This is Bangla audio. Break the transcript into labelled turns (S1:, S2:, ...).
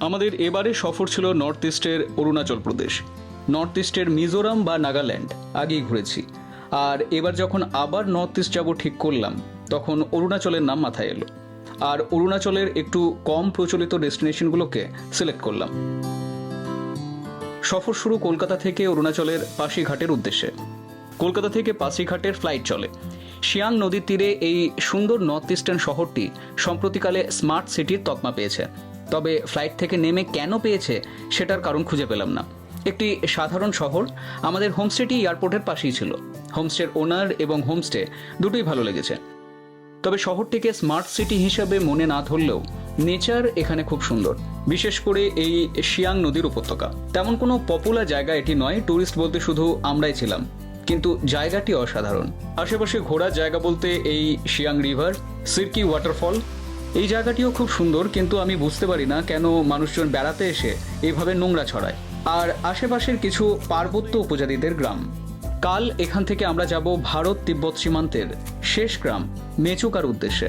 S1: আমাদের এবারে সফর ছিল নর্থ ইস্টের অরুণাচল প্রদেশ। নর্থ ইস্টের মিজোরাম বা নাগাল্যান্ড, আগেই ঘুরেছি। আর এবার যখন আবার নর্থ ইস্ট যাব ঠিক করলাম, তখন অরুণাচলের নাম মাথায় এলো। আর অরুণাচলের একটু কম প্রচলিত ডেস্টিনেশনগুলোকে সিলেক্ট করলাম। সফর শুরু কলকাতা থেকে অরুণাচলের পাশিঘাটের উদ্দেশ্যে। কলকাতা থেকে পাশিঘাটের ফ্লাইট চলে। শিয়াং নদীর তীরে এই সুন্দর নর্থ ইস্টার্ন শহরটি সম্প্রতিকালে স্মার্ট সিটির তকমা পেয়েছে। তবে ফ্লাইট থেকে নেমে কেন পেয়েছে সেটার কারণ খুঁজে পেলাম না। একটি সাধারণ শহর, আমাদের হোমস্টেটি এয়ারপোর্টের পাশেই ছিল। হোমস্টের ওনার এবং হোমস্টে দুটোই ভালো লেগেছে। তবে শহরটিকে স্মার্ট সিটি হিসাবে মনে না ধরলেও নেচার এখানে খুব সুন্দর। বিশেষ করে এই শিয়াং নদীর উপত্যকা। তেমন কোনো পপুলার জায়গা এটি নয় ট্যুরিস্ট বলতে শুধু আমরাই ছিলাম। কিন্তু জায়গাটি অসাধারণ। আশেপাশে ঘোরার জায়গা বলতে এই শিয়াং রিভার সিরকি ওয়াটারফল এই জায়গাটিও খুব সুন্দর, কিন্তু আমি বুঝতে পারি না কেন মানুষজন বেড়াতে এসে এভাবে নোংরা ছড়ায়। আর আশেপাশের কিছু পার্বত্য উপজাতিদের গ্রাম। কাল এখান থেকে আমরা যাব ভারত তিব্বত সীমান্তের শেষ গ্রাম, মেচুকার উদ্দেশ্যে।